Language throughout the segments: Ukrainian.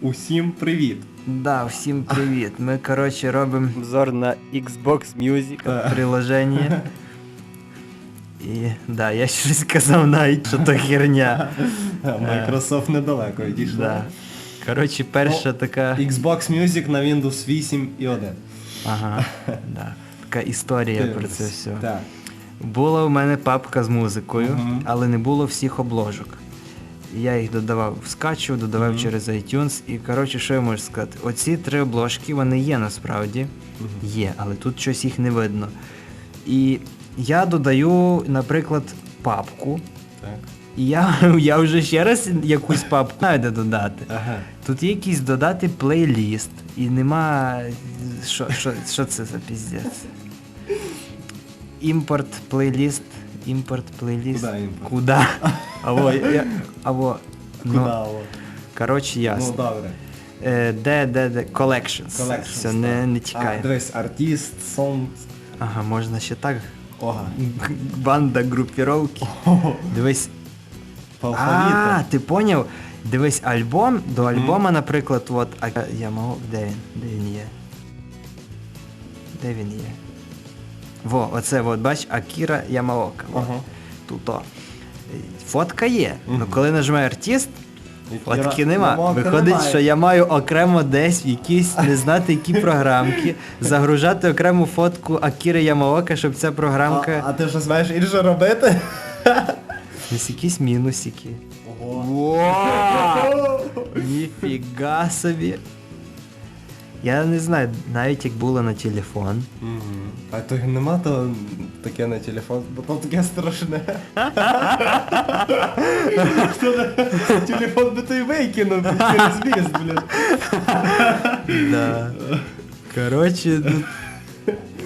Усім привіт! Да, всім привіт. Ми, коротше, робимо Обзор на Xbox Music. приложення. І да, я щось казав навіть, що то херня. Microsoft недалеко відійшов. Да. Коротше, перша така. Xbox Music на Windows 8 і 1. Ага. Да. Така історія про це все. Так. Була у мене папка з музикою, Мгм. але не було всіх обложок. Я їх додавав, скачував, додавав Мгм. через iTunes. І коротше, що я можу сказати? Оці три обложки вони є насправді. Є, але тут щось їх не видно. І я додаю, наприклад, папку. Так. І я, я вже ще раз якусь папку знаю, де додати. Ага. Тут є якийсь додати плейліст, і нема. Що, що, що це за піздець? Імпорт плейліст. Імпорт плейліст. Куда імпорт? Куда? Аво, я, аво. Куда? Ну, во? коротше, Ну, добре. Е, де, де, де? Collections. Collections, Все, не, так. не А, тікає. дивись, артист, сон. Ага, можна ще так. Ога. Банда групіровки. Дивись. По А, алфавіту. ти поняв? Дивись, альбом, до альбома, наприклад, от а, я можу. Де він? Де він є? Де він є? Во, оце от, бач, Акіра Ямаока. Ага. Тут о. Фотка є. Мгм. Ну коли нажимаю артист, фотки нема. Ямаока Виходить, немає. що я маю окремо десь в якісь не знати які програмки, загружати окрему фотку Акіри Ямаока, щоб ця програмка. А, а ти щось маєш інше робити? Десь якісь мінусики. Ого. Ніфіга собі. Я не знаю, навіть як було на телефон. Мгм. А то нема то таке на телефон, бо то таке страшне. Телефон би той викинув через міст, блін. Да. Коротше, ну.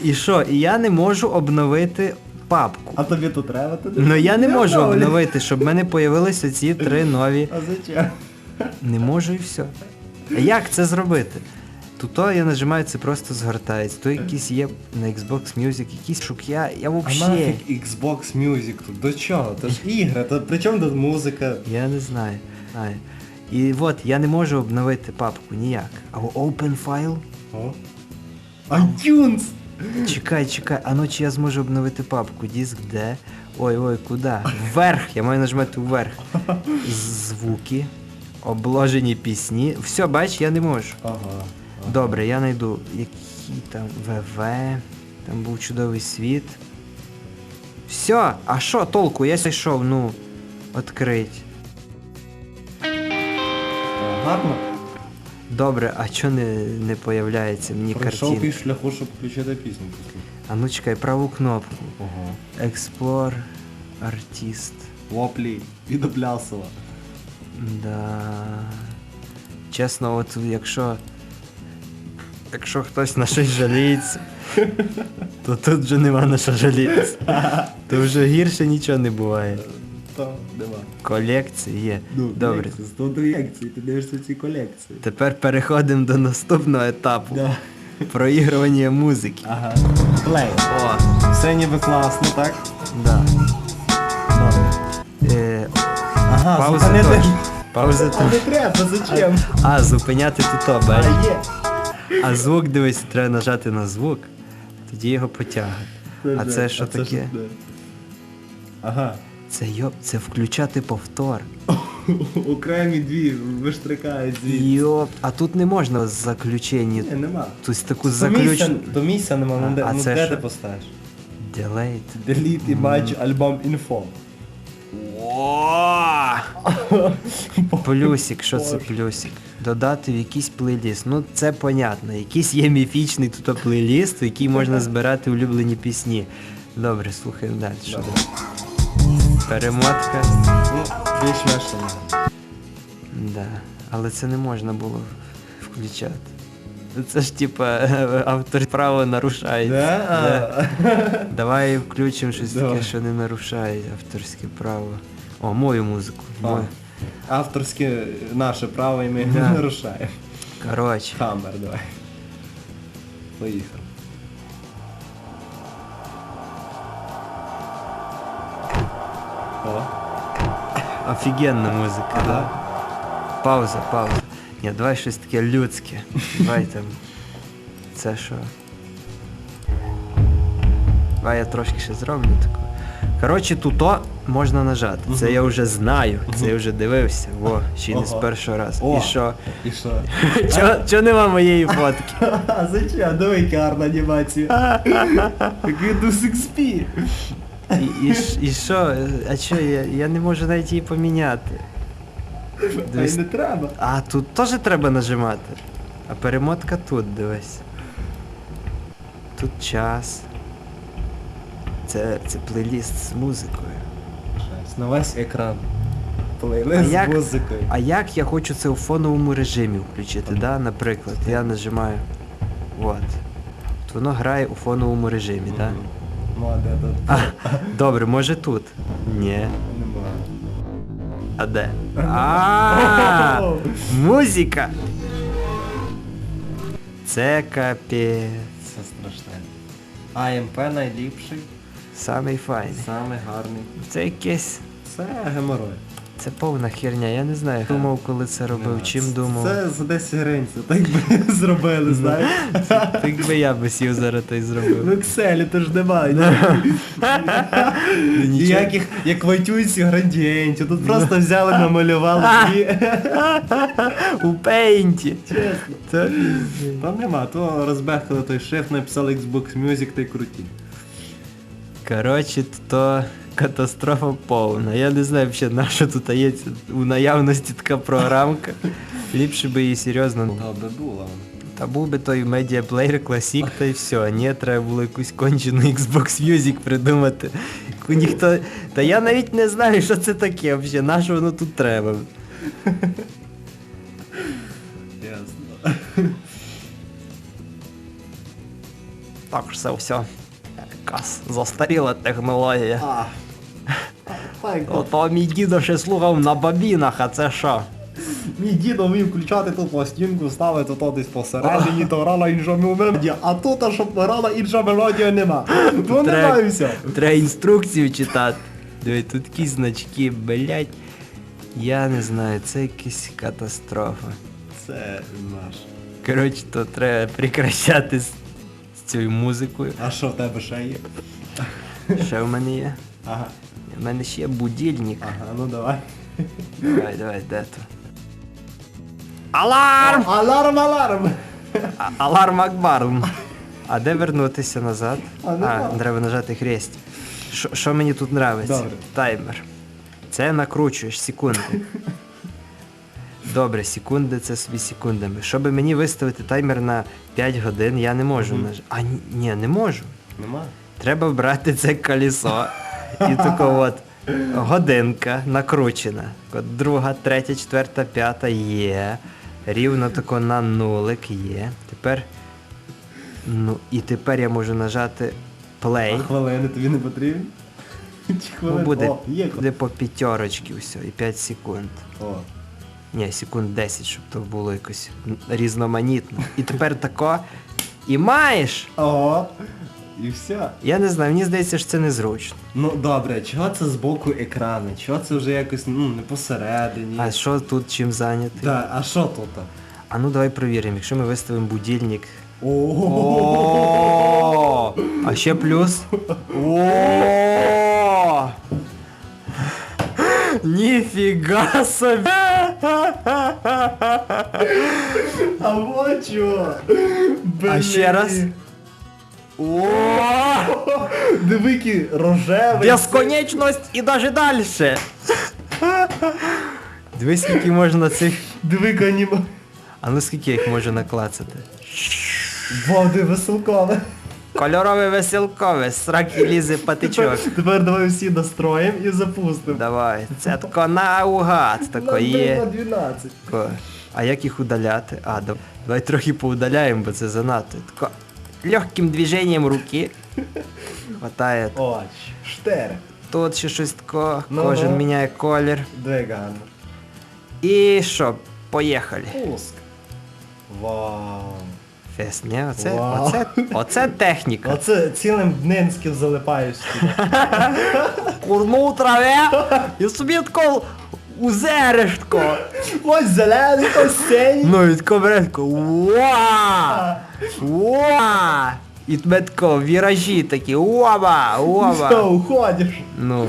І що? І я не можу обновити папку. А тобі то треба туди? Ну я не можу обновити, щоб в мене появилися ці три нові. А зачем? Не можу і все. А як це зробити? Тут то я нажимаю, це просто згортається. То якісь є на Xbox Music, якісь шук. Я, я А взагалі. нафіг Xbox Music тут? До чого? То ж ігри, то при чому тут музика? Я не знаю. знаю. І от я не можу обновити папку ніяк. А open file? О. iTunes! Чекай, чекай, а ну чи я зможу обновити папку? Диск де? Ой, ой, куди? Вверх, я маю нажимати вверх. Звуки, обложені пісні. Все, бач, я не можу. Ага. Добре, я знайду, які там ВВ, там був чудовий світ. Все, а що толку? Я зайшов, ну, відкрить. Гарно. Добре, а чо не, не появляється мені Пройшов картинка? пів шляху, щоб включити пісню. А ну чекай, праву кнопку. Ого. Explore, артист. Воплі від. Да. Чесно, от якщо. Якщо хтось на щось жаліється, то тут вже нема на що жалітися. То вже гірше нічого не буває. Нема. Колекції є. Ну, Добре. колекції, ти дивишся ці колекції. Тепер переходимо до наступного етапу. Да. Проігрування музики. Ага. Плей. О, Все ніби класно, так? да. Добре. Е, Ага, пауза зупинити. Пауза А не треба, зачем? А, зупиняти тут, то, А є. А звук, дивись, треба нажати на звук, тоді його потягне. А це що таке? Ага. Це йоп, це включати повтор. Окремі дві виштрикають звідси. Йоп, а тут не можна заключення. Ні, нема. Тобто таку заключну. то місця нема, А, ну де, а ну, це де що? ти поставиш? Delete. Delete image album info. Плюсик, що це плюсик? Додати в якийсь плейліст. Ну це понятно. Якийсь є міфічний тут плейліст, в який можна збирати улюблені пісні. Добре, слухаємо далі. Добре. Перемотка. Ну, більш весело. Да. Але це не можна було включати. Це ж типа автор право нарушає. Да? А. Давай включимо щось таке, що не нарушає авторське право. О, мою музику. Мою. Авторське наше право і ми Да. не нарушаємо. Коротше. Хаммер, давай. Поїхав. О. Офігенна музика, Ага. да? Пауза, пауза. Ні, давай щось таке людське. Давай там. Це що? Давай я трошки ще зроблю таку. Коротше, туто можна нажати. Це я вже знаю. Це я вже дивився. Во, ще й не з Ого. першого разу. О. І що? І що? Чого нема моєї фотки? А зачем? Гарна анімація. Який до XP. І, і, ш- і що? А що, я, я не можу навіть її поміняти. Й Дивись. не треба. А тут теж треба нажимати. А перемотка тут, дивись. Тут час. Це, це плейліст з музикою. На весь екран. А Плейлист як- з музикою. А як я хочу це у фоновому режимі включити, да? наприклад, я нажимаю. От. От воно грає у фоновому режимі, так? Мгм. Ну, а де тут? А, добре, може тут? Ні. Нема. А де? А, музика! Це капець. Це страшне. АМП найліпший, Самий файний. самий гарний. Це якесь. Це геморой. Це повна херня, я не знаю. Думав, коли це робив, чим думав. Це за 10 гривень, це так би зробили, знаєш. Так би я би сів зараз та й В. Excel то ж немає. Ніяких, як в iTunes, градієнтів. Тут просто взяли, намалювали дві. У пейнті. Чесно. Там нема, то розбехали той шрифт, написали Xbox Music та й круті. Коротше, то катастрофа повна. Я не знаю взагалі, на що тут є у наявності така програмка. Ліпше би її серйозно. Добре було. Та був би той Player Classic та й все. Ні, треба було якусь кончену Xbox Music придумати. Ніхто. Та я навіть не знаю, що це таке взагалі, на що воно тут треба. Ясно. Так це все. Якась застаріла технологія. А. Ото мій дідо ще слухав на бабінах, а це що? Мій дідо вмів включати ту пластинку, ставити то десь посередині, то грала інша мелодія, а тут, а щоб грала інша мелодія, нема. То Треба- немає. Треба інструкцію читати. Диви, тут такі значки, блять. Я не знаю, це якась катастрофа. Це наш. Коротше, то треба з цією музикою. А що в тебе ще є? Ще в мене є. Ага. У мене ще є будильник. Ага, ну давай. Давай, давай, де то? Аларм! Аларм, аларм! А- Аларм Акбарм. А де вернутися назад? А, нема. А, треба нажати хрест. Що- Що мені тут нравиться? Добре. Таймер. Це накручуєш секунди. Добре, секунди це собі секундами. Щоб мені виставити таймер на 5 годин, я не можу наж... А ні- не можу. Нема. Треба брати це колесо. І тако от годинка накручена. От друга, третя, четверта, п'ята є. Рівно тако на нулик є. Тепер. Ну, і тепер я можу нажати А play. хвилини тобі не потрібні? Чи Ну, буде, О, є. буде по п'ятерочки все, і 5 секунд. О. Ні, секунд 10, щоб то було якось різноманітно. І тепер тако. І маєш! Ого. І все. Я не знаю, мені здається, що це незручно. Ну добре, чого це з боку екрану? Чого це вже якось ну, не посередині? А що тут чим зайнятий? Да, а що тут? А ну давай перевіримо, якщо ми виставимо будильник. О, А ще плюс. О! Ніфіга собі! А вот чого! А ще раз. О! Дивики рожевий. Безконечність і навіть далі. Дивись, скільки можна цих. Дивика аніма. А ну скільки їх можна наклацати? Води веселкове. Кольорове веселкове, сраки лізе патичок. Тепер давай всі настроїмо і запустимо. Давай, це тако наугад, тако є. На 12. Тако. А як їх удаляти? А, да- давай трохи поудаляємо, бо це занадто. Тако легким движенням руки. Хватає. О, штери. Тут ще щось тако, Ну, кожен ну. міняє колір. Двиган. І що, поїхали. Пуск. Вау. Фест, ні? Оце, Вау. оце, оце техніка. Оце цілим дненським залипаєш. Курнув траве і собі тако узерештко. Ось зелений, ось синій. Ну і тако бере тако, уа! Уа! І тебе тако, віражі такі, оба, Що, оба. уходиш? Ну,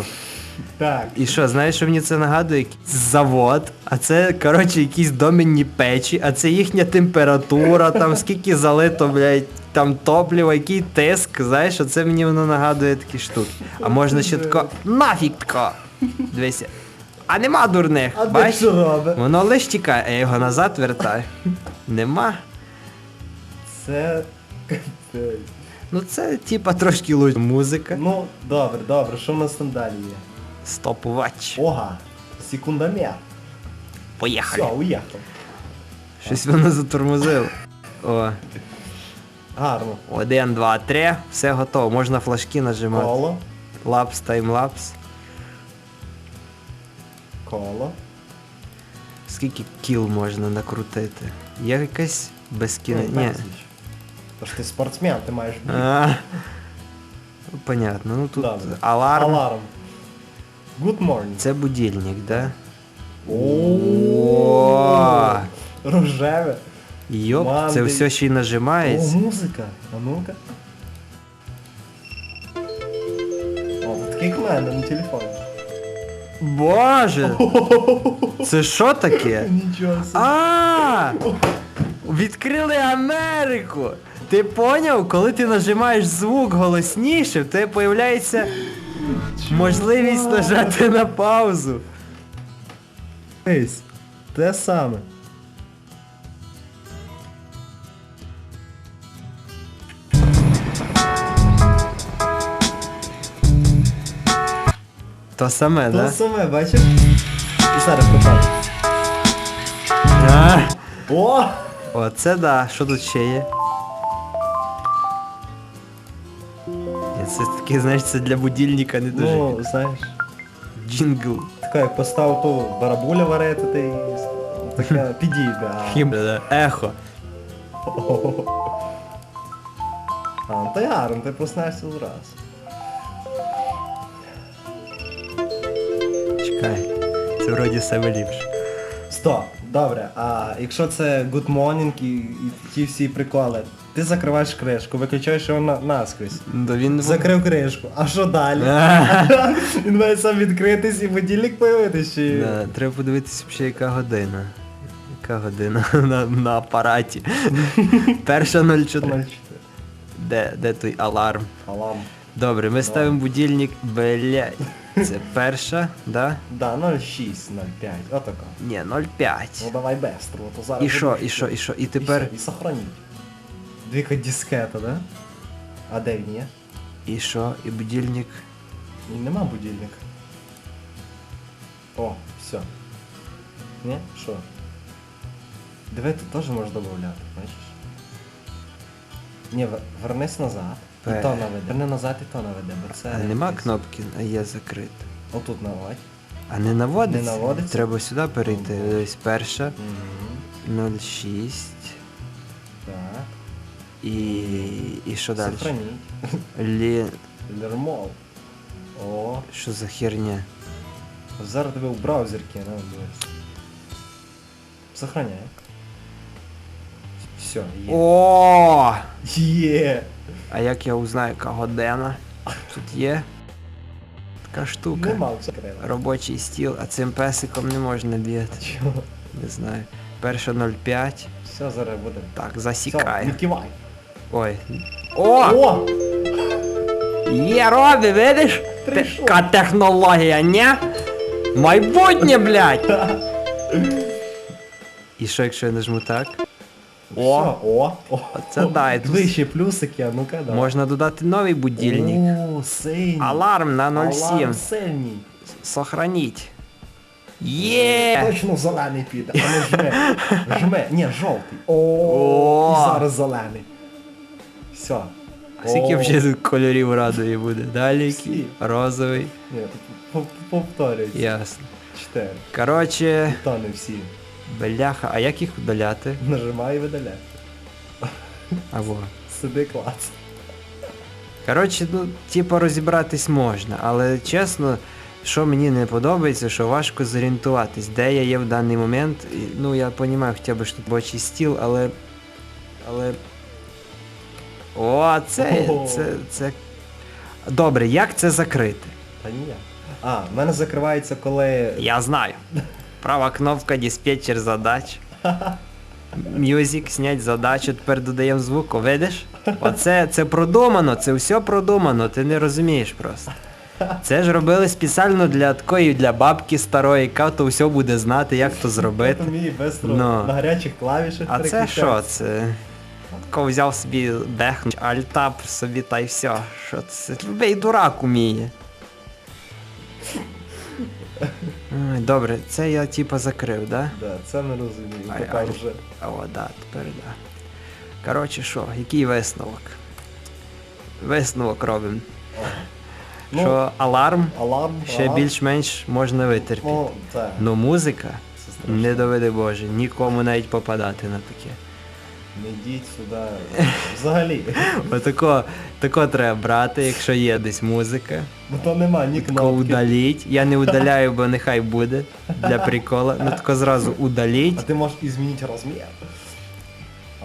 Так. і що, знаєш, що мені це нагадує? Завод, а це, коротше, якісь доменні печі, а це їхня температура, там скільки залито, блядь, там топливо, який тиск, знаєш, оце мені воно нагадує такі штуки. А можна ще тако, нафіг тако. Дивися. А нема дурних, А що робиш? Воно лиш тікає, а я його назад вертаю. Нема. Це. Ну це типа трошки лучше музика. Ну, добре, добре, що в нас там далі є? Стопувач. Ога, секундомер. Поїхали. Все, уїхав. Щось воно затормозило. О, Гарно. один, два, три. Все готово. Можна флажки нажимати. Коло, Лапс, таймлапс. коло. Скільки кіл можна накрутити? Є якась безкінна. Ну, Ні. Тож ти спортсмен, ти маєш бути. А, ну, Понятно. Ну тут Добре. аларм. Аларм. Good morning. Це будильник, да? О, Рожеве. Йоп, це все ще й О, нажимається. музика. А ну-ка. О, такий як на телефоні. Боже! Це що таке? Нічого собі. А! Відкрили Америку! Ти поняв, коли ти нажимаєш звук голосніше, в тебе появляється можливість нажати на паузу. Ейс, те саме. То саме, То да? саме, бачиш? І зараз. А, О! оце да. Що тут ще є? Таке, знаєш, це для будильника не дуже. Ну, знаєш, Джингл. така як постав ту барабуля варити, ти і таке підійде. а- да. Ехо. А, ну, та гарно, ти проснешся зразу. Чекай. Це вроді саме ліпше. Стоп, добре, а якщо це good morning і, і ті всі приколи, ти закриваєш кришку, виключаєш його на, наскрізь. Да він Закрив кришку, а що далі? Він має сам відкритись і будильник появитись чи. Да, треба подивитися ще яка година. Яка година на, на апараті. Перша 04. 04. Де, де той аларм? Алам. Добре, ми ставимо будильник, блядь. Це перша, да? Да, 06, 05, отако. Ні, Ну 0,5. давай бестро, то зараз. І що, і що, і що? І І тепер. все, І сохраніть. Двіка дискета, да? А де він є? І що? І будильник. І нема будильника. О, все. Ні? Що? Диви, тут теж можеш додати, бачиш? Ні, вернись назад. І Пе. то наведе. Верни назад і то наведе, бо це. А нема якесь- кнопки, а є закрито. Отут наводь. А не наводиться? Не наводиться? Треба сюди перейти. Ось перша. Угу. 06. Так. І. І що далі? Сохраніть. Лі. Лермол. О, Що за херня? зараз тебе в браузер кину, дивись. Сохраняй. Все, є. О! Є! А як я узнаю, яка година? Тут є така штука. Нема. Робочий стіл, а цим песиком не можна бігати. Чого? Не знаю. Перша 0,5. Все, зараз буде. Так, Все, відкивай. Ой. О! О! Є робі, видиш? Прийшов. Така технологія, ні? Майбутнє, блядь! І що, якщо я нажму так? О! Все, о! О! Оце да, і тут Вище плюсики, а ну-ка, да. Можна додати новий будильник. О, синій. Аларм на Аларм 07. синій. Сохраніть. Є! Точно зелений піде, а не жме. Жме. Ні, жовтий. О, О. І зараз зелений. Все. А Скільки вже кольорів радує буде? Далі який? Розовий. Ні, повторюється. Ясно. Чотири. Коротше, То не всі. бляха, а як їх удаляти? Нажимай і видаляй. Або. Сиди клас. Коротше, ну, типу, розібратись можна, але чесно, що мені не подобається, що важко зорієнтуватись, де я є в даний момент. Ну, я розумію, хоча б що тут робочий стіл, але. Але. О, це, це, це. Добре, як це закрити? Та ні. А, в мене закривається, коли. Я знаю. Права кнопка диспетчер задач. Мюзик, снять задачу, тепер додаємо звук, видиш? Оце це продумано, це все продумано, ти не розумієш просто. Це ж робили спеціально для такої, для бабки старої, яка то все буде знати, як то зробити. Вміє бистро Ну. на гарячих клавішах. А це що? Це. Тако взяв собі бехнув, альтап собі та й все. Що це? Любий дурак уміє. Ой, Добре, це я типа закрив, да? Да, це не розумію. Ай, Тепер ай. вже. А о, да, тепер да. Коротше, що, який висновок? Висновок робимо. О. Ну, що аларм аларм. ще аларм. більш-менш можна витерпіти. Ну, це. Ну музика, це страшно. не доведи Боже, нікому навіть попадати на таке. Не йдіть сюди. Взагалі. Отако, тако треба брати, якщо є десь музика. Ну то нема ні Тако кнопки. удаліть. Я не удаляю, бо нехай буде для прикола. Ну тако зразу А удаліть. ти можеш і змінити розмір.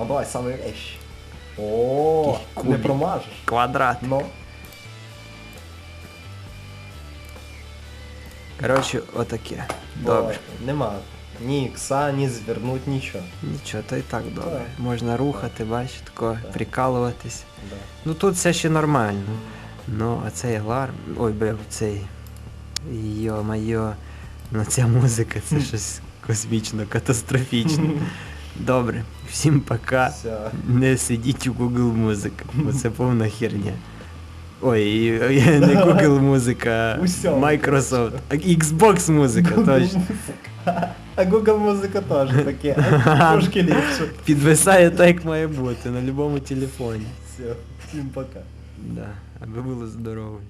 А давай саме вещь. О, не промажеш. Квадрат. Ну. Коротше, отаке. Добре. Нема. Ні ікса, ні звернуть, нічого. Нічого, то і так добре. Так. Можна рухати, бачиш, тако, Так. прикалуватись. Да. Ну тут все ще нормально. Ну, а цей аларм. Ой, бля, цей. Йо-майо. Ну ця музика це щось космічно, катастрофічно. Добре, всім пока. Все. Не сидіть у Google музика, бо це повна херня. Ой, не Google музика. Microsoft, а Xbox музика, точно. А Google музика теж таке, а трошки ліпше. Підвисає так, як має бути, на будь-якому телефоні. Все, всім пока. Да, аби було здорово.